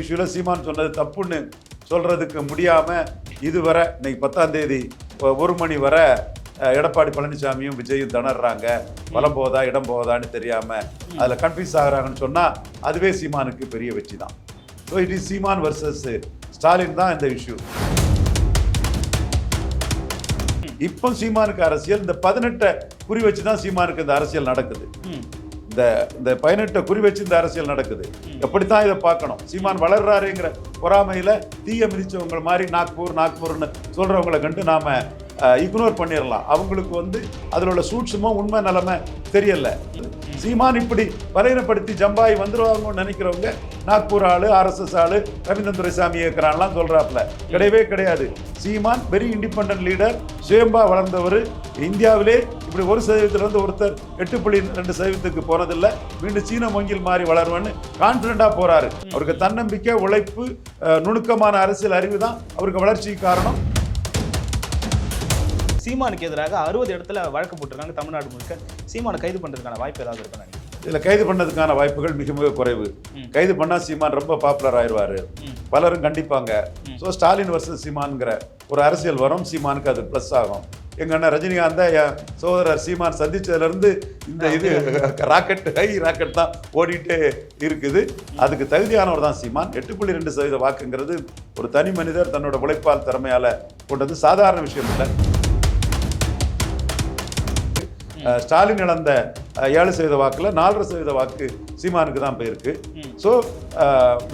இஷ்யூவில் சீமான் சொன்னது தப்புன்னு சொல்கிறதுக்கு முடியாமல் இதுவரை இன்னைக்கு பத்தாம் தேதி ஒரு மணி வரை எடப்பாடி பழனிசாமியும் விஜயும் திணறாங்க. வலம் போதா இடம் போதான்னு தெரியாமல் அதில் கன்ஃபியூஸ் ஆகுறாங்கன்னு சொன்னால் அதுவே சீமானுக்கு பெரிய வெற்றி தான். So it is Seeman versus Stalin தான் இந்த இஷ்யூ இப்போ சீமானுக்கு அரசியல் இந்த பதினெட்டை குறி வச்சு தான் சீமானுக்கு இந்த அரசியல் நடக்குது. இந்த இந்த பதினெட்டை குறி வச்சு இந்த அரசியல் நடக்குது. எப்படித்தான் இதை பார்க்கணும்? சீமான் வளர்றாருங்கிற பொறாமையில தீய மிதிச்சவங்க மாதிரி நாக்பூர் நாக்பூர்னு சொல்றவங்களை கண்டு நாம இக்னோர் பண்ணிடலாம் அவங்களுக்கு வந்து அதில் உள்ள சூட்சமும் உண்மை நிலைமை தெரியல. சீமான் இப்படி பலையனப்படுத்தி ஜம்பாய் வந்துருவாங்கன்னு நினைக்கிறவங்க நாக்பூர் ஆளு ஆர்எஸ்எஸ் ஆளு ரவீந்திரன் துரைசாமி இருக்கிறான்லாம் சொல்கிறாப்புல கிடையவே கிடையாது. சீமான் வெரி இண்டிபெண்டன்ட் லீடர் சுயம்பா வளர்ந்தவர். இந்தியாவிலே இப்படி ஒரு சதவீதத்துல இருந்து ஒருத்தர் எட்டு புள்ளி ரெண்டு சதவீதத்துக்கு போனதில்லை மீண்டும் சீன மொங்கில் மாறி வளருவேன்னு கான்ஃபிடண்டா போறாரு. அவருக்கு தன்னம்பிக்கை உழைப்பு நுணுக்கமான அரசியல் அறிவு தான் அவருக்கு வளர்ச்சிக்கு காரணம். சீமானுக்கு எதிராக அறுபது இடத்துல வழக்கு போட்டிருக்காங்க தமிழ்நாடு முழுக்க. சீமானை கைது பண்றதுக்கான வாய்ப்பு ஏதாவது இருக்குன்னு நினைக்கிறேன் இதில் கைது பண்ணதுக்கான வாய்ப்புகள் மிக மிக குறைவு. கைது பண்ணா சீமான் ரொம்ப பாப்புலர் ஆயிடுவாரு. பலரும் கண்டிப்பாங்க. ஸோ ஸ்டாலின் வர்சஸ் சீமான்ங்கிற ஒரு அரசியல் வரும். சீமானுக்கு அது ப்ளஸ் ஆகும். எங்க அண்ணன் ரஜினிகாந்தை என் சகோதரர் சீமான் சந்திச்சதுல இருந்து இந்த இது ராக்கெட் ஹை ராக்கெட் தான் ஓடிட்டே இருக்குது. அதுக்கு தகுதியானவர் தான் சீமான். எட்டு புள்ளி ரெண்டு சதவீத வாக்குங்கிறது ஒரு தனி மனிதர் தன்னோட உழைப்பால் திறமையால கொண்டது சாதாரண விஷயம் இல்லை. ஸ்டாலின் இழந்த ஏழு சதவீத வாக்கில் நாலரை சதவீத வாக்கு சீமானுக்கு தான் போயிருக்கு. ஸோ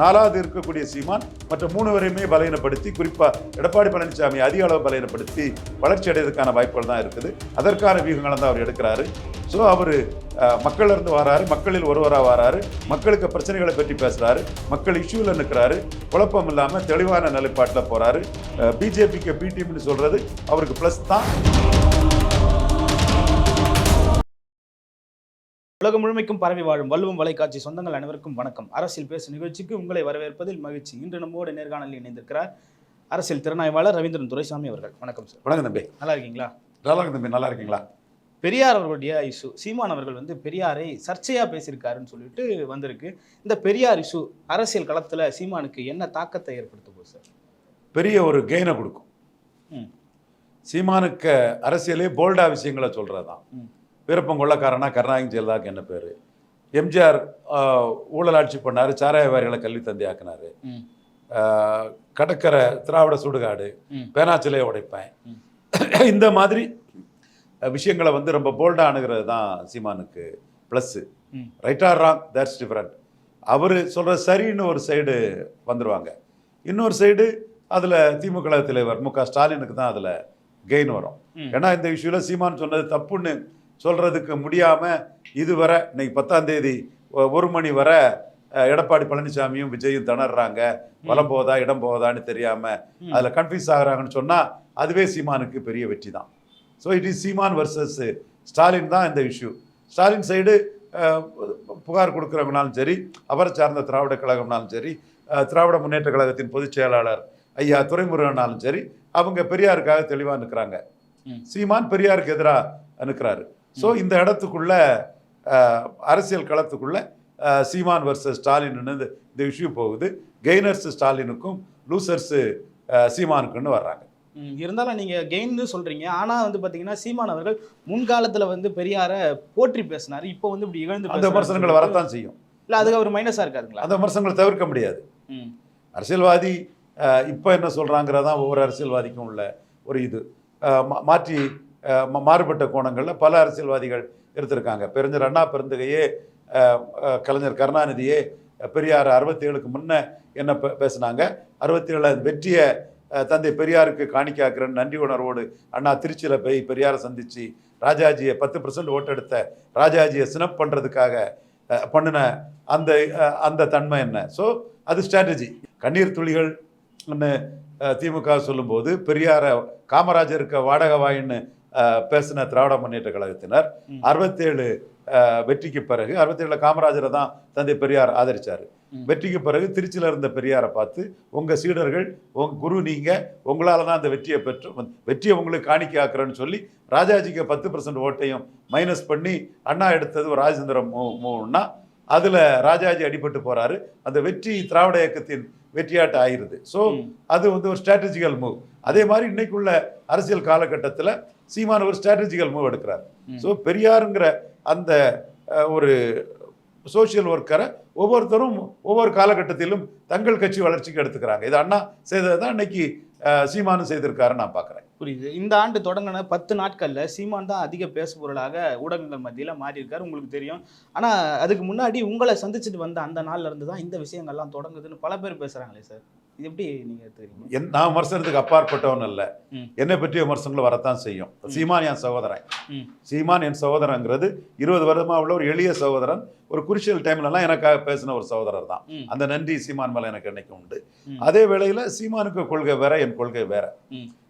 நாலாவது இருக்கக்கூடிய சீமான் மற்ற மூணு வரையுமே பலகீனப்படுத்தி குறிப்பாக எடப்பாடி பழனிசாமி அதிக அளவு பலகீனப்படுத்தி வளர்ச்சி அடைவதற்கான வாய்ப்புகள் தான் இருக்குது. அதற்கான வியூகங்களை தான் அவர் எடுக்கிறாரு. ஸோ அவர் மக்களிருந்து வராரு மக்களில் ஒருவராக வராரு மக்களுக்கு பிரச்சனைகளை பற்றி பேசுகிறாரு மக்கள் இஷ்யூவில் நிற்கிறாரு குழப்பம் இல்லாமல் தெளிவான நிலைப்பாட்டில் போகிறாரு பிஜேபிக்கு பி டீம்னு சொல்கிறது அவருக்கு ப்ளஸ் தான். உலகம் முழுமைக்கும் பரவி வாழும் வல்லுவம் வலைக்காட்சி சொந்தங்கள் அனைவருக்கும் வணக்கம். அரசியல் பேசு நிகழ்ச்சிக்கு உங்களை வரவேற்பதில் மகிழ்ச்சி. இன்று நம்மோடு நேர்காணலில் இணைந்திருக்கிறார் அரசியல் திறனாய்வாளர் ரவீந்திரன் துரைசாமி அவர்கள். வணக்கம் சார். வணக்கம் தம்பி. நல்லா இருக்கீங்களா? நல்லா இருக்கு தம்பி நல்லா இருக்கீங்களா பெரியார் அவர்களுடைய இஷ்யூ சீமான் அவர்கள் வந்து பெரியாரை சர்ச்சையா பேசியிருக்காருன்னு சொல்லிட்டு வந்திருக்கு. இந்த பெரியார் இஷ்யூ அரசியல் களத்துல சீமானுக்கு என்ன தாக்கத்தை ஏற்படுத்த போகுது சார்? பெரிய ஒரு கெயினை கொடுக்கும். சீமானுக்கு அரசியலே போல்டா விஷயங்களை சொல்கிறது தான். வீரப்பன் கொள்ளக்காரனா கருணாநிதி ஜெயலலிதாக்கு என்ன பேர்? எம்ஜிஆர் ஆஹ், ஊழல் ஆட்சி பண்ணார் சாராய வியாபாரிகளை கல்வி தந்தை ஆக்கினாரு ம். ஆஹ், கடற்கரை திராவிட சுடுகாடு பேனாச்சிலையை உடைப்பேன். இந்த மாதிரி விஷயங்களை வந்து ரொம்ப போல்டாக அணுகிறது தான் சீமானுக்கு plus. Right or wrong that's different அவர் சொல்கிற சரின்னு ஒரு சைடு வந்துருவாங்க. இன்னொரு சைடு அதில் திமுக தலைவர் மு க ஸ்டாலினுக்கு தான் அதில் கெயின் வரும். ஏன்னா இந்த இஷ்யூவில் சீமான் சொன்னது தப்புன்னு சொல்கிறதுக்கு முடியாமல் இதுவரை இன்னைக்கு பத்தாம் தேதி ஒ- ஒரு மணி வரை எடப்பாடி பழனிசாமியும் விஜயும் திணறாங்க. வலம் போதா இடம் போதான்னு தெரியாமல். அதில் கன்ஃபியூஸ் ஆகுறாங்கன்னு சொன்னால் அதுவே சீமானுக்கு பெரிய வெற்றி தான். So it is Seeman versus Stalin தான் இந்த இஷ்யூ ஸ்டாலின் சைடு புகார் கொடுக்குறவங்கனாலும் சரி அவரை சார்ந்த திராவிட கழகம்னாலும் சரி திராவிட முன்னேற்ற கழகத்தின் பொதுச் செயலாளர் ஐயா துரைமுருகனாலும் சரி அவங்க பெரியாருக்காக தெளிவாக நிற்கிறாங்க. சீமான் பெரியாருக்கு எதிராக நிற்கிறாரு ஸோ இந்த இடத்துக்குள்ள அரசியல் களத்துக்குள்ள சீமான் வர்சஸ் ஸ்டாலின் இந்த இஷ்யூ போகுது. கெய்னர்ஸ் ஸ்டாலினுக்கும் லூசர்ஸ் சீமானுக்குன்னு வர்றாங்க. இருந்தாலும் நீங்க கெயின்னு சொல்றீங்க. ஆனா வந்து பாத்தீங்கன்னா சீமான் அவர்கள் முன்காலத்துல வந்து பெரியார போற்றி பேசினாரு. இப்போ வந்து இப்படி இகழ்ந்து அந்த விமர்சனங்கள் வரத்தான் செய்யும். இல்ல அதுக்கு அவர் மைனஸா இருக்காருங்களா? அந்த விமர்சனங்களை தவிர்க்க முடியாது. அரசியல்வாதி இப்போ என்ன சொல்கிறாங்கிறதான் ஒவ்வொரு அரசியல்வாதிக்கும் உள்ள ஒரு இது. மாற்றி மாறுபட்ட கோணங்களில் பல அரசியல்வாதிகள் இருந்திருக்காங்க. பெருஞ்சர் அண்ணா பெருந்தகையே கலைஞர் கருணாநிதியே பெரியார் அறுபத்தி அறுபத்தேழுக்கு முன்னே என்ன பேசினாங்க. பேசுனாங்க அறுபத்தேழு வெற்றியை தந்தை பெரியாருக்கு காணிக்காக்குறேன்னு நன்றி உணர்வோடு அண்ணா திருச்சியில் போய் பெரியாரை சந்தித்து ராஜாஜியை பத்து பர்சன்ட் ஓட்டெடுத்த ராஜாஜியை சினப் பண்ணுறதுக்காக பண்ணின அந்த அந்த தன்மை என்ன? ஸோ அது ஸ்ட்ராட்டஜி கண்ணீர் துளிகள்னு திமுக சொல்லும்போது பெரியாரை காமராஜருக்கு வாடகை வாயின்னு பேசின திராவிட முன்னேற்ற கழகத்தினர். அறுபத்தேழு வெற்றிக்கு பிறகு அறுபத்தேழு காமராஜரை தான் தந்தை பெரியார் ஆதரிச்சார் ம். வெற்றிக்கு பிறகு திருச்சியில் இருந்த பெரியாரை பார்த்து உங்கள் சீடர்கள் உங்க குரு நீங்கள் உங்களால் தான் அந்த வெற்றியை பெற்று வெற்றியை உங்களுக்கு காணிக்கை ஆக்குறேன்னு சொல்லி ராஜாஜிக்கு பத்து பர்சன்ட் ஓட்டையும் மைனஸ் பண்ணி அண்ணா எடுத்தது ஒரு ராஜேந்திர மூ மூணுன்னா அதுல ராஜாஜி அடிபட்டு போறாரு அந்த வெற்றி திராவிட இயக்கத்தின் வெற்றியாட்டு ஆயிருது ஸோ. அது வந்து ஒரு ஸ்ட்ராட்டஜிக்கல் மூவ் அதே மாதிரி இன்னைக்குள்ள அரசியல் காலகட்டத்தில் சீமான் ஒரு ஸ்ட்ராட்டஜிக்கல் மூவ் எடுக்கிறார். ஸோ பெரியாருங்கிற அந்த ஒரு சோஷியல் ஒர்க்கரை ஒவ்வொருத்தரும் ஒவ்வொரு காலகட்டத்திலும் தங்கள் கட்சி வளர்ச்சிக்கு எடுத்துக்கிறாங்க. இது அண்ணா செய்தது தான் இன்னைக்கு சீமானும் செய்திருக்காருன்னு நான் பார்க்குறேன். புரியுது. இந்த ஆண்டு தொடங்கின பத்து நாட்கள்ல சீமான் தான் அதிக பேசுபொருளாக ஊடகங்கள் மத்தியில மாறி இருக்காரு உங்களுக்கு தெரியும். ஆனா அதுக்கு முன்னாடி உங்களை சந்திச்சுட்டு வந்த அந்த நாள்ல இருந்து தான் இந்த விஷயங்கள்லாம் தொடங்குதுன்னு பல பேர் பேசுறாங்களே சார். இது எப்படி நீங்க எடுத்துக்கிறீங்க நான் விமர்சனத்துக்கு அப்பாற்பட்டவன் அல்ல. என்னை பற்றிய விமர்சனங்கள் வரத்தான் செய்யும் சீமான் என் சகோதரன். சீமான் என் சகோதரங்கிறது இருபது வருடமா உள்ள ஒரு எளிய சகோதரன் ஒரு குருஷியல் டைம்லலாம் எனக்காக பேசின ஒரு சகோதரர் தான். அந்த நன்றி சீமான் மேல எனக்கு என்னைக்கு உண்டு. அதே வேளையில சீமானுக்கு கொள்கை வேற என் கொள்கை வேற.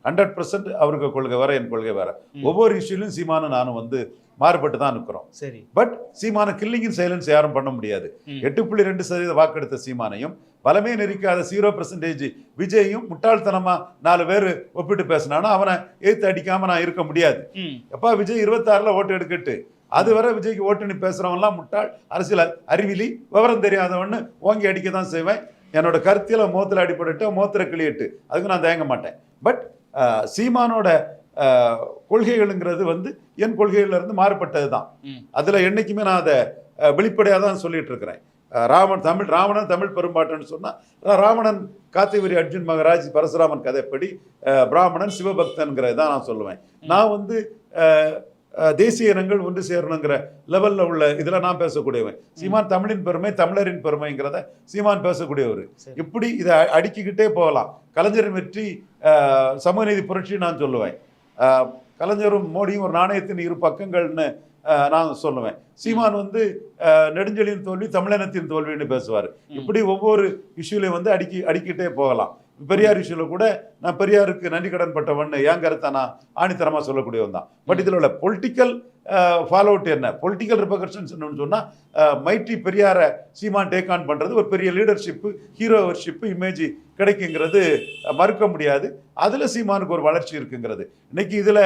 ஹண்ட்ரட் பர்சன்ட் அவருக்கு கொள்கை வேற என் கொள்கை வேற. ஒவ்வொரு இஷ்யூலையும் சீமானும் நானும் வந்து மாறுபட்டு தான் நிற்கிறோம் சரி பட் சீமான கில்லிங்கின் சைலன்ஸ் யாரும் பண்ண முடியாது. எட்டு புள்ளி ரெண்டு சதவீத வாக்கெடுத்த சீமானையும் பலமே நெரிக்காத ஜீரோ பர்சன்டேஜ் விஜயும் முட்டாள்தனமா நாலு பேர் ஒப்பிட்டு பேசினானா அவனை ஏத்து அடிக்காம நான் இருக்க முடியாது. எப்பா விஜய் இருபத்தாறுல ஓட்டு எடுக்கட்டு. அது வரை விஜய்க்கு ஓட்டு நீ பேசுறவன்லாம் முட்டாள் அரசியல் அறிவிலி விவரம் தெரியாதவன்னு ஓங்கி அடிக்க தான் செய்வேன். என்னோட கருத்தியல மோத்துல அடிபட்டு மோத்திர கிளியட்டு அதுக்கு நான் தயங்க மாட்டேன். பட் சீமானோட கொள்கைகளுங்கிறது வந்து என் கொள்கையில இருந்து மாறுபட்டது தான். அதுல என்னைக்குமே நான் அதை வெளிப்படையாக தான் சொல்லிட்டு இருக்கிறேன். ராமன் தமிழ் ராவணன் தமிழ் பெரும்பாட்டன்னு சொன்னா ரா- ராவணன் காத்திவரி அர்ஜுன் மகராஜ் பரசுராமன் கதைப்படி பிராமணன் சிவபக்தன்கிறத தான் நான் சொல்லுவேன். நான் வந்து தேசிய இனங்கள் ஒன்று சேரணுங்கிற லெவல்ல உள்ள இதுல நான் பேசக்கூடியவன். சீமான் தமிழின் பெருமை தமிழரின் பெருமைங்கிறத சீமான் பேசக்கூடியவர். இப்படி இதை அடுக்கிக்கிட்டே போகலாம்? கலைஞரின் வெற்றி சமூகநீதி புரட்சி நான் சொல்லுவேன். கலைஞரும் மோடியும் ஒரு நாணயத்தின் இரு பக்கங்கள்னு நான் சொல்லுவேன். சீமான் வந்து நெடுஞ்செழியின் தோல்வி தமிழினத்தின் தோல்வின்னு பேசுவார். இப்படி ஒவ்வொரு இஷ்யூலையும் வந்து அடுக்கி அடிக்கிட்டே போகலாம். பெரியார் இஷ்யூல கூட நான் பெரியாருக்கு நன்றி கடன் பட்டவன் என் கருத்தை நான் ஆணித்தரமா சொல்லக்கூடியவன் தான். பட் இதில் உள்ள பொலிட்டிக்கல் ஃபாலோ அவுட் என்ன? பொலிட்டிக்கல் ரிப்பகர்ஷன்ஸ் என்னன்னு சொன்னா அஹ், மைட்டி பெரியார சீமான் டேக் ஆன் பண்றது ஒரு பெரிய லீடர்ஷிப்பு ஹீரோவர்ஷிப்பு இமேஜ் கிடைக்குங்கிறது மறுக்க முடியாது. அதுல சீமானுக்கு ஒரு வளர்ச்சி இருக்குங்கிறது. இன்னைக்கு இதுல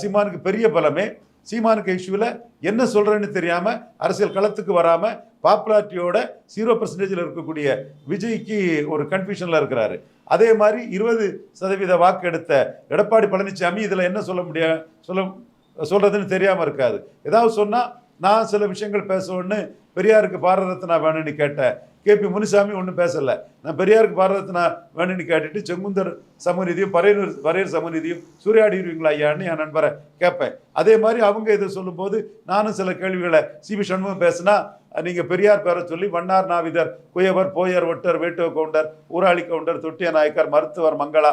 சீமானுக்கு பெரிய பலமே சீமானுக்கு இஷ்யூவில் என்ன சொல்கிறேன்னு தெரியாமல் அரசியல் களத்துக்கு வராமல் பாப்புலாரிட்டியோட ஜீரோ பர்சன்டேஜில் இருக்கக்கூடிய விஜய்க்கு ஒரு கன்ஃபியூஷனில் இருக்கிறாரு. அதே மாதிரி இருபது சதவீத வாக்கு எடுத்த எடப்பாடி பழனிசாமி இதில் என்ன சொல்ல முடிய சொல்ல சொல்கிறதுன்னு தெரியாமல் இருக்காது ஏதாவது சொன்னால் நான் சில விஷயங்கள் பேசணும்னு பெரியாருக்கு பாரத ரத்னா வேணும்னு கேட்டேன் கேபி முனுசாமி ஒன்றும் பேசலை. நான் பெரியாருக்கு பாரத ரத்னா வேணும்னு கேட்டுட்டு செங்குந்தர் சமநிதியும் பரையனூர் வரையர் சமநிதியும் சூறையாடிடுவீங்களா ஐயான்னு என் நண்பரை கேட்பேன். அதே மாதிரி அவங்க இதை சொல்லும்போது நானும் சில கேள்விகளை சிபி சண்முகம் பேசினா நீங்க பெரியார் பேரை சொல்லி வண்ணார் நாவிதர் குயவர் போயர் ஒட்டர் வேட்டுவ கவுண்டர் ஊராளி கவுண்டர் தொட்டிய நாயக்கர் மருத்துவர் மங்களா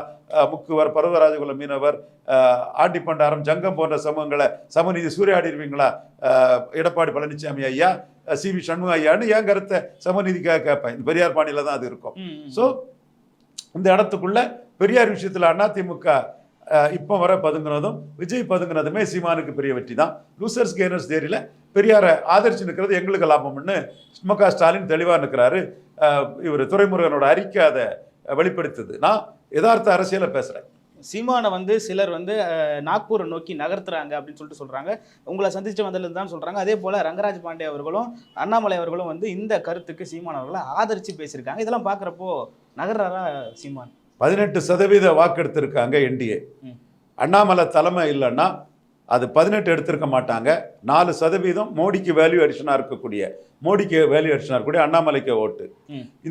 முக்குவர் பர்வராஜகுல மீனவர் அஹ், ஆட்டிப்பண்டாரம் ஜங்கம் போன்ற சமூகங்களை சமநிதி சூறையாடிடுவீங்களா எடப்பாடி பழனிசாமி ஐயா சி வி சண்முக ஐயான்னு என் கருத்தை சமநிதிக்காக கேட்பேன்? இந்த பெரியார் பாணியில தான் அது இருக்கும். ஸோ இந்த இடத்துக்குள்ள பெரியார் விஷயத்துல அதிமுக இப்போ வர பதுங்குனதும் விஜய் பதுங்குனதுமே சீமானுக்கு பெரிய வெற்றி தான். லூசர்ஸ் கெய்னர்ஸ் தேரியில் பெரியாரை ஆதரிச்சு நிற்கிறது எங்களுக்கு லாபம்னு மு க ஸ்டாலின் தெளிவாக நிற்கிறாரு இவர் துறைமுருகனோட அறிக்கை அதை வெளிப்படுத்துது. நான் யதார்த்த அரசியலை பேசுகிறேன் சீமானை வந்து சிலர் வந்து நாக்பூரை நோக்கி நகர்த்துறாங்க அப்படின்னு சொல்லிட்டு சொல்கிறாங்க உங்களை சந்திச்சு வந்ததுல தான் சொல்கிறாங்க அதே போல் ரங்கராஜ் பாண்டே அவர்களும் அண்ணாமலை அவர்களும் வந்து இந்த கருத்துக்கு சீமான் அவர்களை ஆதரித்து பேசியிருக்காங்க. இதெல்லாம் பார்க்குறப்போ நகர்றாரா சீமான்? பதினெட்டு சதவீத வாக்கு எடுத்திருக்காங்க என்டிஏ. அண்ணாமலை தலைமை இல்லைன்னா அது பதினெட்டு எடுத்திருக்க மாட்டாங்க நாலு சதவீதம் மோடிக்கு வேல்யூ அடிஷனாக இருக்கக்கூடிய மோடிக்கு வேல்யூ அடிஷனாக இருக்கக்கூடிய அண்ணாமலைக்கு ஓட்டு.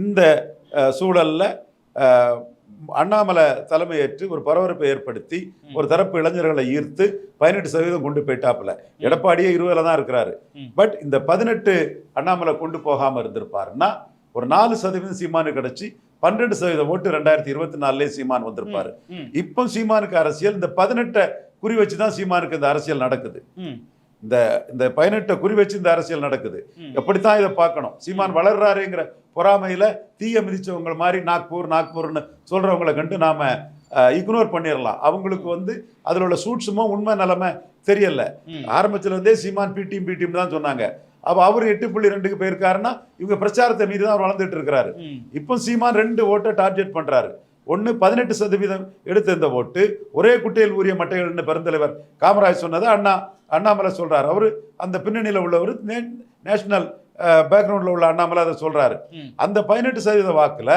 இந்த சூழல்ல அண்ணாமலை தலைமையேற்று ஒரு பரபரப்பை ஏற்படுத்தி. ஒரு தரப்பு இளைஞர்களை ஈர்த்து பதினெட்டு சதவீதம் கொண்டு போயிட்டாப்புல எடப்பாடியே இருபதுல தான் இருக்கிறாரு. பட் இந்த பதினெட்டு அண்ணாமலை கொண்டு போகாம இருந்திருப்பாருன்னா ஒரு நாலு சதவீதம் சீமானு கிடைச்சி பன்னெண்டு சதவீதம் ஓட்டு ரெண்டாயிரத்தி இருபத்தி நாலுலேயே சீமான் வந்திருப்பாரு. இப்போ சீமானுக்கு அரசியல் இந்த பதினெட்டை குறி வச்சு தான் சீமானுக்கு இந்த அரசியல் நடக்குது. இந்த இந்த பதினெட்டை குறி வச்சு இந்த அரசியல் நடக்குது. எப்படித்தான் இதை பார்க்கணும்? சீமான் வளர்றாருங்கிற பொறாமையில தீய மிதிச்சவங்க மாதிரி நாக்பூர் நாக்பூர்னு சொல்றவங்களை கண்டு நாம இக்னோர் பண்ணிடலாம். அவங்களுக்கு வந்து அதில் உள்ள சூட்சுமோ உண்மை நிலைமை தெரியல. ஆரம்பத்துல இருந்தே Seeman B team B team தான் சொன்னாங்க. அப்போ அவர் எட்டு புள்ளி ரெண்டுக்கு போயிருக்காருன்னா இவங்க பிரச்சாரத்தை மீறி தான் அவர் வளர்ந்துட்டு இருக்கிறாரு இப்போ சீமான் ரெண்டு ஓட்டை டார்கெட் பண்றாரு. ஒன்று பதினெட்டு சதவீதம் எடுத்த இந்த ஓட்டு. ஒரே குட்டையில் ஊறிய மட்டைகள்னு பெருந்தலைவர் காமராஜ் சொன்னதை அண்ணா அண்ணாமலை சொல்றாரு. அவரு அந்த பின்னணியில் உள்ளவர் நேஷனல் பேக்ரவுண்டில் உள்ள அண்ணாமலை அதை சொல்றாரு. ம். அந்த பதினெட்டு சதவீத வாக்குல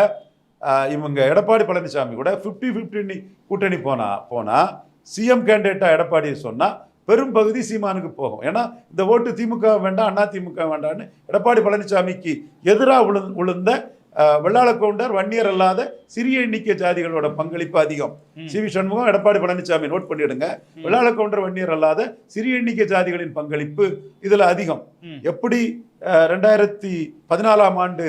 இவங்க எடப்பாடி பழனிசாமி கூட ஃபிஃப்டி ஃபிஃப்டி கூட்டணி போனா போனா சிஎம் கேண்டிடேட்டா எடப்பாடி சொன்னா பெரும் பகுதி சீமானுக்கு போகும். ஏன்னா இந்த ஓட்டு திமுக வேண்டாம் அண்ணா திமுக வேண்டாம்னு எடப்பாடி பழனிசாமிக்கு எதிராக விழுந்த அஹ், வெள்ளாள கவுண்டர் வன்னியர் அல்லாத சிறிய எண்ணிக்கை ஜாதிகளோட பங்களிப்பு அதிகம். C V Shanmugam Edappadi Palaniswami note பண்ணிடுங்க. வெள்ளாள கவுண்டர் வன்னியர் அல்லாத சிறிய எண்ணிக்கை ஜாதிகளின் பங்களிப்பு இதுல அதிகம். எப்படி ரெண்டாயிரத்தி பதினாலாம் ஆண்டு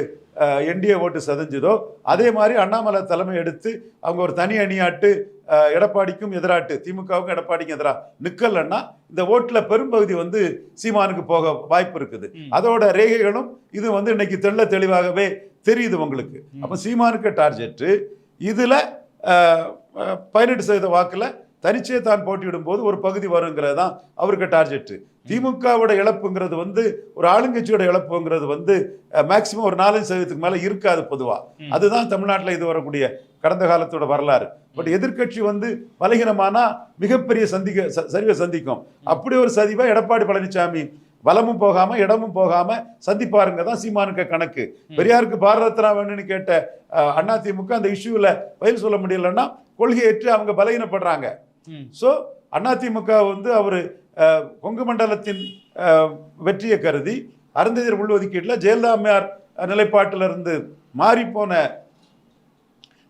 என்டிஏ ஓட்டு சதஞ்சதோ அதே மாதிரி அண்ணாமலை தலைமை எடுத்து அவங்க ஒரு தனி அணியாட்டு எடப்பாடிக்கும் எதிராட்டு. திமுகவுக்கும் எடப்பாடிக்கும் எதிராக நிக்கலன்னா இந்த ஓட்டுல பெரும்பகுதி வந்து சீமானுக்கு போக வாய்ப்பு இருக்குது. அதோட ரேகைகளும் இது வந்து இன்னைக்கு தெள்ள தெளிவாகவே தெரியுது உங்களுக்கு. அப்ப சீமானுக்கு டார்கெட்டு இதுல பதினெட்டு சதவீத வாக்குல தனிச்சே தான் போட்டியிடும் போது ஒரு பகுதி வருங்கிறது தான் அவருக்கு டார்கெட்டு திமுகவோட இழப்புங்கிறது வந்து ஒரு ஆளுங்கட்சியோட இழப்புங்கிறது வந்து மேக்சிமம் ஒரு நாலஞ்சு சதவீதத்துக்கு மேல இருக்காது பொதுவா. ம். அதுதான் தமிழ்நாட்டில் இது வரக்கூடிய கடந்த காலத்தோட வரலாறு. பட் எதிர்க்கட்சி வந்து பலகீனமானா மிகப்பெரிய சந்திக்க சரிவை சந்திக்கும். அப்படி ஒரு சரிவை எடப்பாடி பழனிசாமி வலமும் போகாம இடமும் போகாம சந்திப்பாருங்க. தான் சீமானுக்கு கணக்கு. பெரியாருக்கு பாரத ரத்னா வேணும்னு கேட்ட அண்ணா திமுக அந்த இஷ்யூல பதில் சொல்ல முடியலன்னா கொள்கையேற்று அவங்க பலகீனப்படுறாங்க. ஸோ அதிமுக வந்து அவர் கொங்கு மண்டலத்தின் வெற்றியை கருதி அருந்ததியர் உள்ஒதுக்கீட்டில் ஜெயலலிதா அம்மையார் நிலைப்பாட்டிலிருந்து மாறிப்போன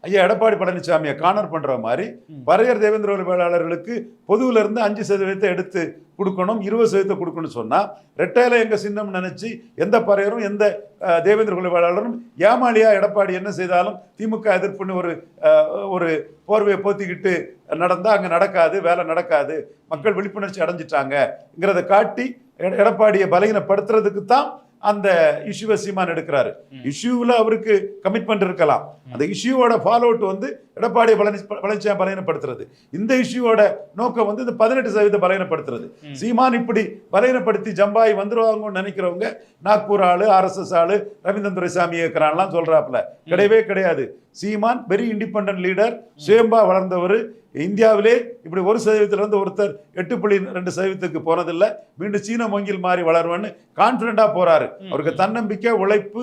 ஐயா எடப்பாடி பழனிசாமியை கார்னர் பண்ற மாதிரி. பறையர் தேவேந்திர வேளாளர்களுக்கு பொதுவுல இருந்து அஞ்சு சதவீதத்தை எடுத்து கொடுக்கணும் இருபது சதவீதத்தை கொடுக்கணும்னு சொன்னா ரெட்டையில எங்க சின்னம் நினைச்சு எந்த பறையரும் எந்த தேவேந்திர குல வேளாளரும் ஏமாளியா எடப்பாடி என்ன செய்தாலும் திமுக எதிர்ப்புன்னு ஒரு ஒரு போர்வையை போத்திக்கிட்டு நடந்தா அங்க நடக்காது வேலை நடக்காது மக்கள் விழிப்புணர்ச்சி அடைஞ்சிட்டாங்கங்கிறத காட்டி எட- எடப்பாடியை பலகீனப்படுத்துறதுக்கு தான் அந்த இஷ்யூவை சீமான் எடுக்கிறாரு. இஷ்யூவில் அவருக்கு கமிட்மெண்ட் இருக்கலாம். அந்த இஷ்யூவோட ஃபாலோ அவுட் வந்து எடப்பாடி பழனி பழனிசாமி பலகீனப்படுத்துறது. இந்த இஷ்யூவோட நோக்கம் வந்து இந்த பதினெட்டு சதவீத பலகீனப்படுத்துறது. சீமான் இப்படி பலகீனப்படுத்தி ஜம்பாய் வந்துருவாங்கன்னு நினைக்கிறவங்க நாக்பூர் ஆளு ஆர்எஸ்எஸ் ஆளு ரவீந்திரன் துரைசாமி இருக்கிறான்லாம் சொல்றாப்புல. கிடையவே கிடையாது. சீமான் வெரி இண்டிபெண்டன்ட் லீடர் சுயம்பா வளர்ந்தவர். இந்தியாவிலே இப்படி ஒரு சதவீதத்திலிருந்து ஒருத்தர் எட்டு புள்ளி ரெண்டு சதவீதத்துக்கு போனதில்லை. மீண்டும் சீன மொங்கில் மாறி வளருவேன்னு கான்ஃபிடண்டா போறாரு. அவருக்கு தன்னம்பிக்கை உழைப்பு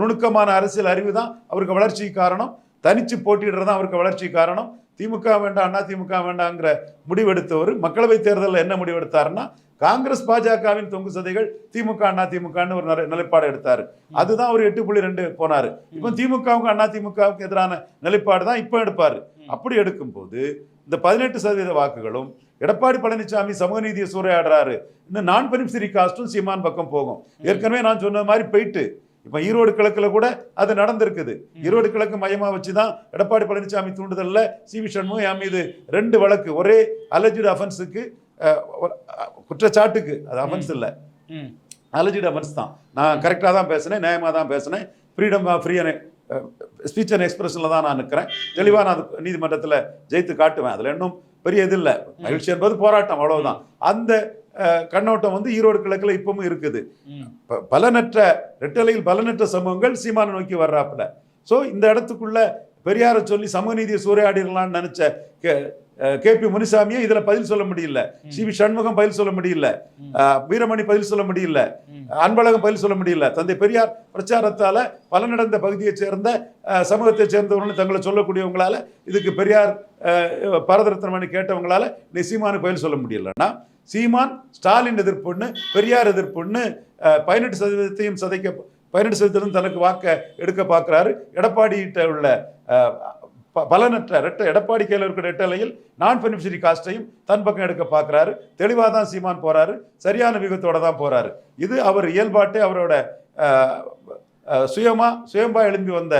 நுணுக்கமான அரசியல் அறிவு தான் அவருக்கு வளர்ச்சிக்கு காரணம். தனிச்சு போட்டியிடுறது தான் அவருக்கு வளர்ச்சி காரணம். திமுக வேண்டாம் அண்ணா திமுக வேண்டாங்கிற முடிவெடுத்தவர். மக்களவைத் தேர்தலில் என்ன முடிவெடுத்தாருன்னா காங்கிரஸ் பாஜகவின் தொங்கு சதைகள் திமுக அண்ணா திமுகன்னு ஒரு நிலைப்பாடு எடுத்தார். அதுதான் ஒரு எட்டு புள்ளி ரெண்டு போனார். இப்போ திமுகவுக்கு அண்ணா திமுகவுக்கு எதிரான நிலைப்பாடு தான் இப்போ எடுப்பார். அப்படி எடுக்கும்போது இந்த பதினெட்டு சதவீத வாக்குகளும் எடப்பாடி பழனிசாமி சமூக நீதியை சூறையாடுறாரு. இன்னும் நான் பெரும் சிரி காஸ்டும் சீமான் பக்கம் போகும். ஏற்கனவே நான் சொன்ன மாதிரி போயிட்டு இப்போ ஈரோடு கிழக்குல கூட அது நடந்திருக்குது. ஈரோடு கிழக்கு மையமா வச்சு தான் எடப்பாடி பழனிசாமி தூண்டுதல்ல சி வி சண்முகம் என் மீது ரெண்டு வழக்கு. ஒரே அலஜிட் அஃபென்ஸுக்கு குற்றச்சாட்டுக்கு. அது அஃபென்ஸ் இல்லை. அலஜிட் அஃபென்ஸ் தான். நான் கரெக்டாக தான் பேசினேன் நியாயமாக தான் பேசினேன். ஃப்ரீடம் ஃப்ரீ ஸ்பீச் அண்ட் எக்ஸ்பிரஷனில் தான் நான் நிற்கிறேன் தெளிவாக நான் நீதிமன்றத்தில் ஜெயித்து காட்டுவேன். அதில் இன்னும் பெரிய இது இல்லை. மகிழ்ச்சி என்பது போராட்டம் அவ்வளவுதான். அந்த கண்ணோட்டம் வந்து ஈரோடு கிழக்கில் இப்பவும் இருக்குது. பலனற்ற ரெட்டலையில் பலனற்ற சமூகங்கள் சீமானை நோக்கி வர்றாப்புல. ஸோ இந்த இடத்துக்குள்ள பெரியாரை சொல்லி சமூக நீதியை சூறையாடிடலாம்னு நினைச்ச கே பி முனிசாமியை இதுல பதில் சொல்ல முடியல. சி வி சண்முகம் பதில் சொல்ல முடியல. வீரமணி பதில் சொல்ல முடியல. அன்பழகம் பதில் சொல்ல முடியல. தந்தை பெரியார் பிரச்சாரத்தால பலனடைந்த பகுதியைச் சேர்ந்த அஹ், சமூகத்தைச் சேர்ந்தவர்கள் தங்களை சொல்லக்கூடியவங்களால இதுக்கு பெரியார் பாரதரத்னமணி கேட்டவங்களால நீ சீமானுக்கு பதில் சொல்ல முடியலன்னா சீமான் ஸ்டாலின் எதிர்ப்புன்னு பெரியார் எதிர்ப்புன்னு பதினெட்டு சதவீதத்தையும் சதைக்க பதினெட்டு சதவீதம் தனக்கு வாக்க எடுக்க பார்க்குறாரு. எடப்பாடிகிட்ட உள்ள ப- பலனற்ற ரெட்ட எடப்பாடி கையில் இருக்கிற ரெட்டலையில் நான் பெனிஃபிஷரி காஸ்ட்டையும் தன் பக்கம் எடுக்க பார்க்குறாரு. தெளிவாக தான் சீமான் போகிறாரு சரியான விகத்தோடு தான் போகிறாரு இது அவர் இயல்பாட்டே அவரோட சுயமாக அஹ், சுயம்பா எழும்பி வந்த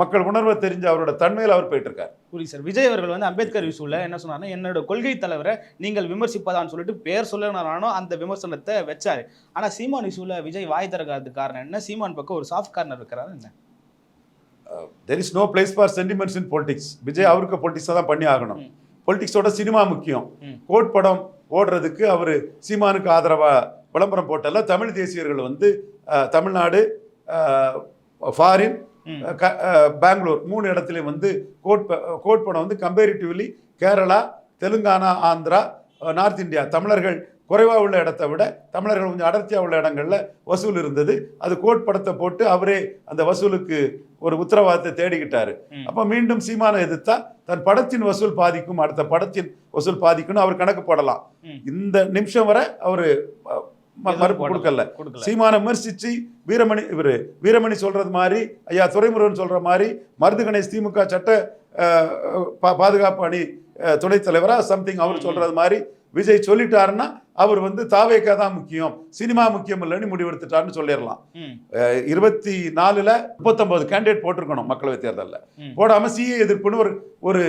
மக்கள் உணர்வை தெரிஞ்ச அவரோட தன்மையில் அவர் போயிட்டு இருக்காரு புரியுது சார். விஜய் அவர்கள் வந்து அம்பேத்கர் இஷ்யூல என்ன சொன்னார்னா என்னோட கொள்கை தலைவரை நீங்கள் விமர்சிப்பதான்னு சொல்லிட்டு பேர் சொல்லனானோ அந்த விமர்சனத்தை வச்சாரு. ஆனா சீமான் இஷ்யூல விஜய் வாய் திறக்காததுக்கு காரணம் என்ன? சீமான் பக்கம் ஒரு சாஃப்ட் கார்னர் இருக்கிறாரு என்ன? There is no place for sentiments in politics Vijay அவருக்கு பொலிட்டிக்ஸை தான் பண்ணி ஆகணும். பொலிட்டிக்ஸோட சினிமா முக்கியம். கோட் படம் ஓடுறதுக்கு அவர் சீமானுக்கு ஆதரவா விளம்பரம் போட்டல தமிழ் தேசியர்கள் வந்து தமிழ்நாடு ஃபாரின். பெங்களூர் மூணு இடத்துலையும் வந்து கோட் கோட் படம் வந்து comparatively Kerala Telangana Andhra north India தமிழர்கள் குறைவா உள்ள இடத்தை விட தமிழர்கள் கொஞ்சம் அடர்த்தியா உள்ள இடங்கள்ல வசூல் இருந்தது அது கோட் படத்தை போட்டு அவரே அந்த வசூலுக்கு ஒரு உத்தரவாதத்தை தேடிக்கிட்டாரு. அப்ப மீண்டும் சீமான எதிர்த்தா தன் படத்தின் வசூல் பாதிக்கும் அடுத்த படத்தின் வசூல் பாதிக்கும்னு அவர் கணக்கு போடலாம். இந்த நிமிஷம் வரை அவரு மறுப்பு. கொடுக்கல. சீமான விமர்சிச்சு வீரமணி இவரு வீரமணி சொல்றது மாதிரி ஐயா துரைமுருகன் சொல்ற மாதிரி மருது கணேஷ் திமுக சட்ட பாதுகாப்பு அணி துணைத் தலைவரா சம்திங் அவர் சொல்றது மாதிரி விஜய் சொல்லிட்டாருன்னா அவர் வந்து தாவேக்கா தான் முக்கியம் சினிமா முக்கியம் இல்லைன்னு முடிவெடுத்துட்டாருன்னு சொல்லிடலாம். இருபத்தி நாலுல முப்பத்தொன்பது கேண்டிடேட் போட்டிருக்கணும் மக்களவை தேர்தல்ல. ம். போடாம சிஏ எதிர்ப்புன்னு ஒரு ஒரு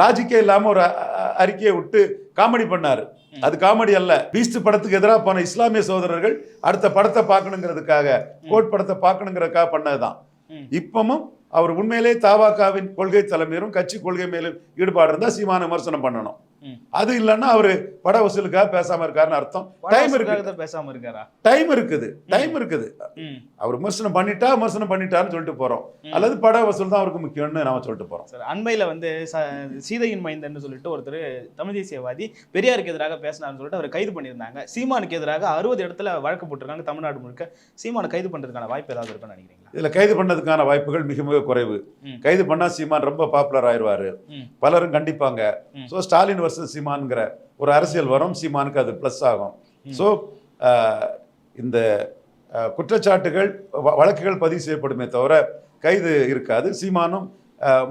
லாஜிக்கே இல்லாம ஒரு அறிக்கையை விட்டு காமெடி பண்ணாரு. அது காமெடி அல்ல. பீஸ்ட் படத்துக்கு எதிராக போன இஸ்லாமிய சோதரர்கள் அடுத்த படத்தை பார்க்கணுங்கிறதுக்காக கோட் படத்தை பார்க்கணுங்கிறதுக்காக பண்ணதுதான். தான் இப்பமும் அவர் உண்மையிலே தாவாக்காவின் கொள்கை தலைமையிலும் கட்சி கொள்கை மேலும் ஈடுபாடு இருந்தால் சீமான விமர்சனம் பண்ணணும். அது இல்லைன்னா அவரு பட வசூலுக்காக பேசாம இருக்காருன்னு அர்த்தம். டைம் இருக்கு பேசாம இருக்காரா? டைம் இருக்குது. டைம் இருக்குது. அவர் விமர்சனம் பண்ணிட்டா விமர்சனம் பண்ணிட்டாருன்னு சொல்லிட்டு போறோம். அல்லது பட வசூல் தான் அவருக்கு முக்கியம்னு நாம சொல்லிட்டு போறோம். சார் அண்மையில் வந்து சீதையின் மைந்தன் சொல்லிட்டு ஒருத்தர் தமிழ் தேசியவாதி பெரியாருக்கு எதிராக பேசினார்னு சொல்லிட்டு அவரை கைது பண்ணியிருந்தாங்க. சீமானுக்கு எதிராக அறுபது இடத்துல வழக்கு போட்டிருக்காங்க தமிழ்நாடு முழுக்க. சீமானை கைது பண்ணுறதுக்கான வாய்ப்பு ஏதாவது இருக்குன்னு நினைக்கிறீங்களா? இதுல கைது பண்ணதுக்கான வாய்ப்புகள் மிக மிக குறைவு. கைது பண்ணா சீமான் ரொம்ப பாப்புலர் ஆயிருவாரு. ம். பலரும் கண்டிப்பாங்க. ஸோ ஸ்டாலின் வர்சஸ் சீமான்ங்கிற ஒரு அரசியல் வரும் சீமானுக்கு அது ப்ளஸ் ஆகும். ஸோ இந்த குற்றச்சாட்டுகள் வழக்குகள் பதிவு செய்யப்படுமே தவிர கைது இருக்காது. சீமானும்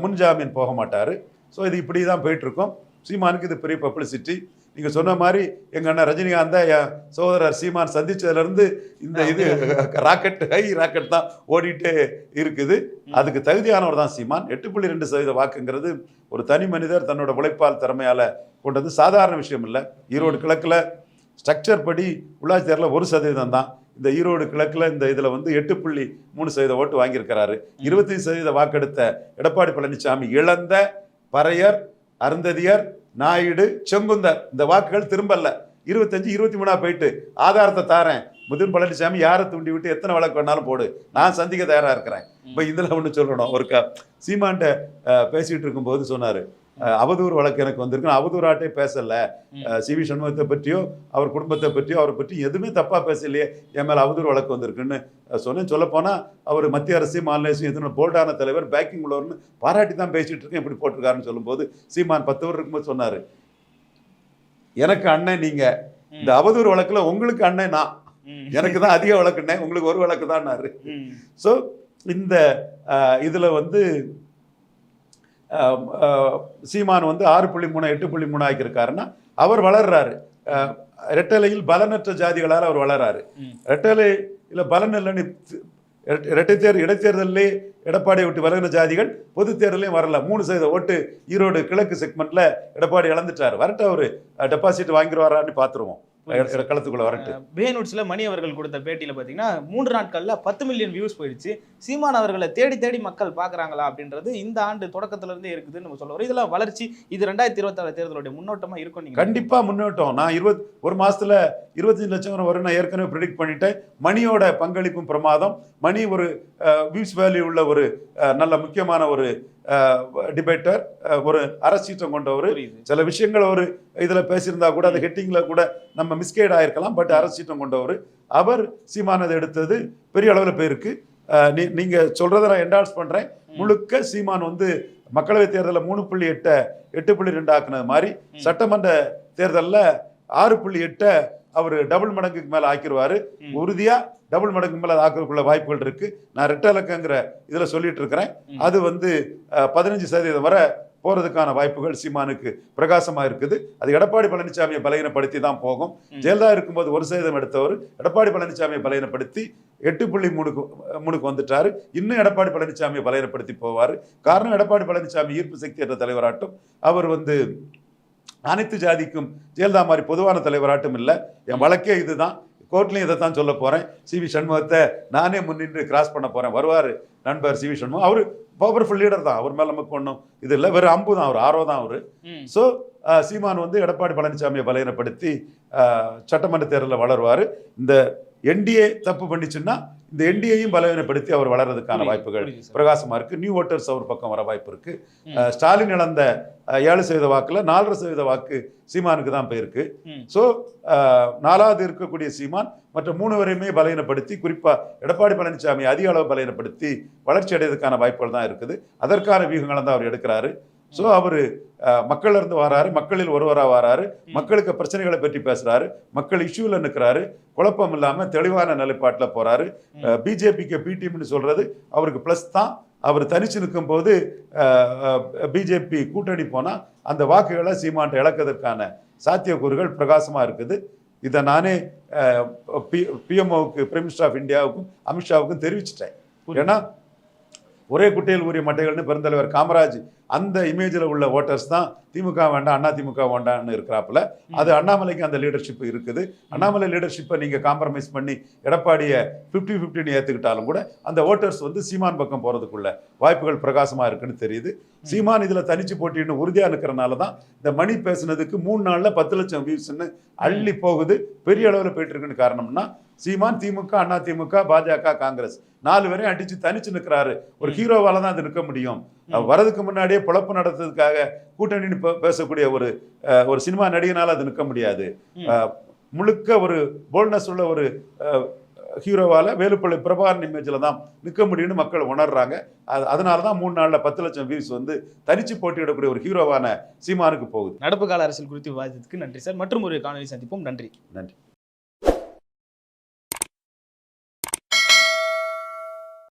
முன்ஜாமீன் போக மாட்டாரு. ஸோ இது இப்படி தான் போயிட்டு இருக்கும். சீமானுக்கு இது பெரிய பப்ளிசிட்டி நீங்க சொன்ன மாதிரி எங்க அண்ணன் ரஜினிகாந்த என் சகோதரர் சீமான் சந்திச்சதுல இருந்து இந்த இது ராக்கெட் ஹை ராக்கெட் தான் ஓடிட்டே இருக்குது. அதுக்கு தகுதியானவர் தான் சீமான். எட்டு புள்ளி ரெண்டு சதவீத வாக்குங்கிறது ஒரு தனி மனிதர் தன்னோட உழைப்பால் திறமையால கொண்டது சாதாரண விஷயம் இல்லை. ஈரோடு கிழக்குல ஸ்ட்ரக்சர் படி உள்ளாட்சி தேர்தலில் ஒரு சதவீதம் தான். இந்த ஈரோடு கிழக்குல இந்த இதுல வந்து எட்டு புள்ளி மூணு சதவீத ஓட்டு வாங்கியிருக்கிறாரு. இருபத்தி சதவீத வாக்கெடுத்த எடப்பாடி பழனிசாமி இழந்த பறையர் அருந்ததியர் நாயுடு செங்குந்தர் இந்த வாக்குகள் திரும்பல. இருபத்தஞ்சு இருபத்தி மூணா போயிட்டு ஆதாரத்தை தாரேன். முதின் பழனிசாமி யாரை தூண்டி விட்டு எத்தனை வழக்கு வேணாலும் போடு. நான் சந்திக்க தயாரா இருக்கிறேன். இப்போ இதுல ஒன்று சொல்லணும். ஒரு க சீமான்ட்ட அஹ், பேசிட்டு இருக்கும்போது சொன்னாரு. அவதூறு வழக்கு எனக்கு வந்திருக்கு. நான் அவதூறாட்டே பேசல. அஹ், சி வி சண்முகத்தை பற்றியோ அவர் குடும்பத்தை பற்றியோ அவரை பற்றி எதுவுமே தப்பா பேசலையே. என் மேல அவதூறு வழக்கு வந்திருக்குன்னு சொன்னேன். சொல்ல போனா அவர் மத்திய அரசு மாநில அரசு எத்தனை போல்டான தலைவர் பேக்கிங் உள்ளவர்னு பாராட்டி தான் பேசிட்டு இருக்கேன். இப்படி போட்டிருக்காருன்னு சொல்லும்போது சீமான் பத்து வருடம் இருக்கும்போது சொன்னாரு. எனக்கு அண்ணன் நீங்க. இந்த அவதூறு வழக்குல உங்களுக்கு அண்ணன் நான். எனக்கு தான் அதிக வழக்குண்ணே உங்களுக்கு ஒரு வழக்கு ம். ஸோ இந்த இதுல வந்து சீமான் வந்து ஆறு புள்ளி மூணு எட்டு புள்ளி மூணு ஆக்கியிருக்காருன்னா அவர் வளர்றாரு. ரெட்டலையில் பலனற்ற ஜாதிகளால் அவர் வளர்றாரு. ம். ரெட்டலையில் பலன் இல்லைன்னு இரட்டை- இரட்டைத்தேர் இடைத்தேர்தலே எடப்பாடியை விட்டு விலகின ஜாதிகள் பொது தேர்தலையும் வரல. மூணு சதவீத ஓட்டு ஈரோடு கிழக்கு செக்மெண்ட்ல எடப்பாடி இழந்துட்டார். வரட்டு அவரு. டெபாசிட் வாங்கிடுவாரான்னு பார்த்துருவோம். களத்துக்குள்ள வரட்டு. பேனுட்ஸ்ல மணி அவர்கள் கொடுத்த பேட்டியில பாத்தீங்கன்னா மூன்று நாட்கள்ல பத்து மில்லியன் வியூஸ் போயிடுச்சு. சீமான் அவர்களை தேடி தேடி மக்கள் பாக்குறாங்களா அப்படின்றது இந்த ஆண்டு தொடக்கத்துல இருந்தே இருக்குதுன்னு நம்ம சொல்ல வரோம். இதெல்லாம் வளர்ச்சி இது ரெண்டாயிரத்தி இருபத்தாறு தேர்தலுடைய முன்னோட்டமா இருக்கும் நீங்க கண்டிப்பா முன்னோட்டம். நான் இருபத் ஒரு மாசத்துல இருபத்தஞ்சு லட்சம் வரும் நான் ஏற்கனவே ப்ரிடிக்ட் பண்ணிட்டேன். மணியோட பங்களிப்பும் பிரமாதம். மணி ஒரு வியூஸ் வேல்யூ உள்ள ஒரு நல்ல முக்கியமான ஒரு டிபேட்டர் ஒரு அரசீட்டம் கொண்டவர் சில விஷயங்கள் ஒரு இதுல பேசியிருந்தா கூட அந்த ஹெட்டிங்ல கூட நம்ம மிஸ்கைட் ஆயிருக்கலாம் பட் அரசீட்டம் கொண்டவர் அவர் சீமானதை எடுத்தது பெரிய அளவுல போயிருக்கு நீ நீங்க சொல்றதை நான் என்டால்ஸ் பண்றேன். முழுக்க சீமான் வந்து மக்களவை தேர்தலில் மூணு புள்ளி எட்டை எட்டு புள்ளி ரெண்டு ஆக்குனது மாதிரி. சட்டமன்ற தேர்தலில் ஆறு புள்ளி எட்டை அவர் டபுள் மடங்குக்கு மேல ஆக்கிடுவாரு ம். உறுதியா டபுள் மடங்கு மேல ஆக்கிறதுக்குள்ள வாய்ப்புகள் இருக்கு. நான் ரெட்டை இலக்கங்கிற இதுல சொல்லிட்டு இருக்கிறேன். அது வந்து பதினஞ்சு சதவீதம் வரை போறதுக்கான வாய்ப்புகள் சீமானுக்கு பிரகாசமா இருக்குது. அது எடப்பாடி பழனிசாமியை பலகீனப்படுத்தி தான் போகும். ஜெயலலிதா இருக்கும்போது ஒரு சதவீதம் எடுத்தவர் எடப்பாடி பழனிசாமியை பலகீனப்படுத்தி எட்டு புள்ளி மூணுக்கு மூணுக்கு வந்துட்டாரு. இன்னும் எடப்பாடி பழனிசாமியை பலகீனப்படுத்தி போவார். காரணம் எடப்பாடி பழனிசாமி ஈர்ப்பு சக்தி என்ற தலைவராட்டும். அவர் வந்து அனைத்து ஜாதிக்கும் ஜெயலலிதா மாதிரி பொதுவான தலைவராட்டும் இல்லை. என் வழக்கே இதுதான். கோர்ட்லையும் இதை தான் சொல்ல போறேன். சி வி சண்முகத்தை நானே முன்னின்று கிராஸ் பண்ண போறேன். வருவார் நண்பர் சி வி சண்முகம். அவர் பவர்ஃபுல் லீடர் தான். அவர் மேல நமக்கு ஒன்றும் இது இல்லை. வெறும் அம்பு தான். அவர் ஆர்வம் தான் அவர். ஸோ சீமான் வந்து எடப்பாடி பழனிசாமியை பலகீனப்படுத்தி சட்டமன்ற தேர்தலில் வளருவார். இந்த என்டிஏ தப்பு பண்ணிச்சுன்னா இந்த என்டியையும் பலவீனப்படுத்தி அவர் வளர்றதுக்கான வாய்ப்புகள். புரியுது சார். பிரகாசமா இருக்கு நியூ ஓட்டர்ஸ் அவர் பக்கம் வர வாய்ப்பு இருக்கு. ஸ்டாலின் இழந்த ஏழு சதவீத வாக்குல நாலரை சதவீத வாக்கு சீமானுக்கு தான் போயிருக்கு. ஸோ நாலாவது இருக்கக்கூடிய சீமான் மற்ற மூணு வரையுமே பலவீனப்படுத்தி குறிப்பா எடப்பாடி பழனிசாமி அதிக அளவு பலவீனப்படுத்தி வளர்ச்சி அடைவதற்கான வாய்ப்புகள் தான் இருக்குது. அதற்கான வியூகங்களை தான் அவர் எடுக்கிறாரு. ஸோ அவர் மக்கள்ல இருந்து வராரு மக்களில் ஒருவராக வராரு மக்களுக்கு பிரச்சனைகளை பற்றி பேசுறாரு மக்கள் இஷ்யூல நிற்கிறாரு குழப்பம் இல்லாம தெளிவான நிலைப்பாட்டில் போறாரு. பிஜேபிக்கு பி டீம்னு சொல்றது அவருக்கு ப்ளஸ் தான். அவர் தனிச்சு நிற்கும் போது பிஜேபி கூட்டணி போனா அந்த வாக்குகளை சீமான்ட்ட இழக்கிறதுக்கான சாத்தியக்கூறுகள் பிரகாசமா இருக்குது. இதை நானே பிஎம்ஓவுக்கு பிரைம் மினிஸ்டர் ஆஃப் இந்தியாவுக்கும் அமித்ஷாவுக்கும் தெரிவிச்சிட்டேன். ஏன்னா ஒரே குட்டையில் ஊறிய மட்டைகள்னு பெருந்தலைவர் காமராஜ் அந்த இமேஜில் உள்ள ஓட்டர்ஸ் தான் திமுக வேண்டாம் அண்ணா திமுக வேண்டாம்னு இருக்கிறாப்புல. அது அண்ணாமலைக்கு அந்த லீடர்ஷிப் இருக்குது. அண்ணாமலை லீடர்ஷிப்பை நீங்கள் காம்ப்ரமைஸ் பண்ணி எடப்பாடியை ஃபிஃப்டி ஃபிஃப்டின்னு ஏற்றுக்கிட்டாலும் கூட அந்த ஓட்டர்ஸ் வந்து சீமான் பக்கம் போகிறதுக்குள்ள வாய்ப்புகள் பிரகாசமாக இருக்குன்னு தெரியுது. சீமான் இதில் தனிச்சு போட்டின்னு உறுதியாக இருக்கிறனால தான் இந்த மணி பேசுனதுக்கு மூணு நாளில் பத்து லட்சம் வியூஸ்ன்னு அள்ளி போகுது. பெரிய அளவில் போயிட்டு இருக்குன்னு காரணம்னா சீமான் திமுக அண்ணா திமுக பாஜக காங்கிரஸ் நாலு பேரையும் அடிச்சு தனிச்சு நிற்கிறாரு ஒரு ஹீரோவால தான் அது நிற்க முடியும். வரதுக்கு முன்னாடியே பொழப்பு நடத்துறதுக்காக கூட்டணின்னு பேசக்கூடிய ஒரு ஒரு சினிமா நடிகனால அது நிற்க முடியாது. முழுக்க ஒரு போல்னஸ் உள்ள ஒரு ஹீரோவால வேலுப்பள்ளி பிரபாகரன் இமேஜில் தான் நிற்க முடியும்னு மக்கள் உணர்றாங்க. அது அதனால தான் மூணு நாளில் பத்து லட்சம் வியூஸ் வந்து தனிச்சு போட்டியிடக்கூடிய ஒரு ஹீரோவான சீமானுக்கு போகுது. நடப்பு கால அரசியல் குறித்து விவாதித்ததுக்கு நன்றி சார். மற்றும் ஒரு காணொலி சந்திப்போம். நன்றி. நன்றி.